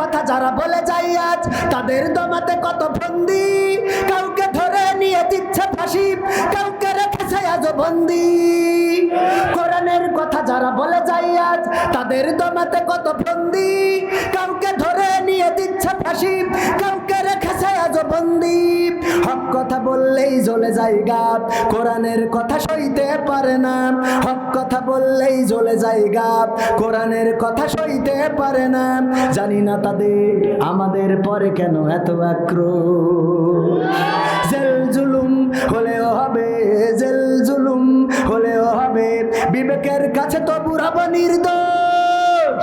কথা যারা বলে যাই আজ, তাদের দমাতে কত ফন্দি। কাউকে ধরে নিয়ে দিচ্ছে ফাঁসি, কাউকে রেখেছে আজ বন্দি। কোরআনের কথা যারা বলে যাই আজ, তাদের দমাতে কত ফন্দি। কাউকে ধরে নিয়ে দিচ্ছে ফাঁসি কথা বললেই জ্বলে যায় গাপ কোরআনের কথা সইতে পারে না। হক কথা বললেই জ্বলে যায় গাপ কোরআনের কথা সইতে পারে না। জানি না তাদের আমাদের পরে কেন এত আক্রোশ। জেল জুলুম হলেও হবে, জেল জুলুম হলেও হবে, বিবেকের কাছে তো বুড়াব নির্দোষ।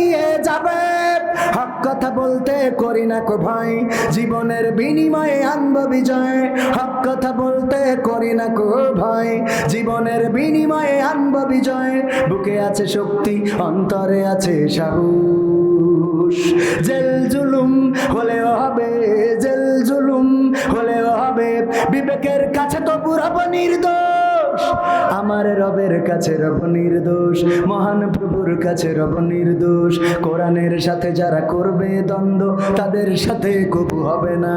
এগিয়ে যাবে। হক কথা বলতে করি না কো ভাই, জীবনের বিনিময়ে আনব বিজয়। হক কথা বলতে করি না কো ভাই, জীবনের বিনিময়ে আনব বিজয়। বুকে আছে শক্তি, অন্তরে আছে সাহস। জেল জুলুম হলেও হবে, জেল জুলুম হলেও হবে। বিবেকের কাছে তো পুরব নির্দোষ। আমার রবের কাছে রব নির্দোষ, মহান প্রভুর কাছে রব নির্দোষ। কোরআনের সাথে যারা করবে দ্বন্দ্ব, তাদের সাথে কবু হবে না।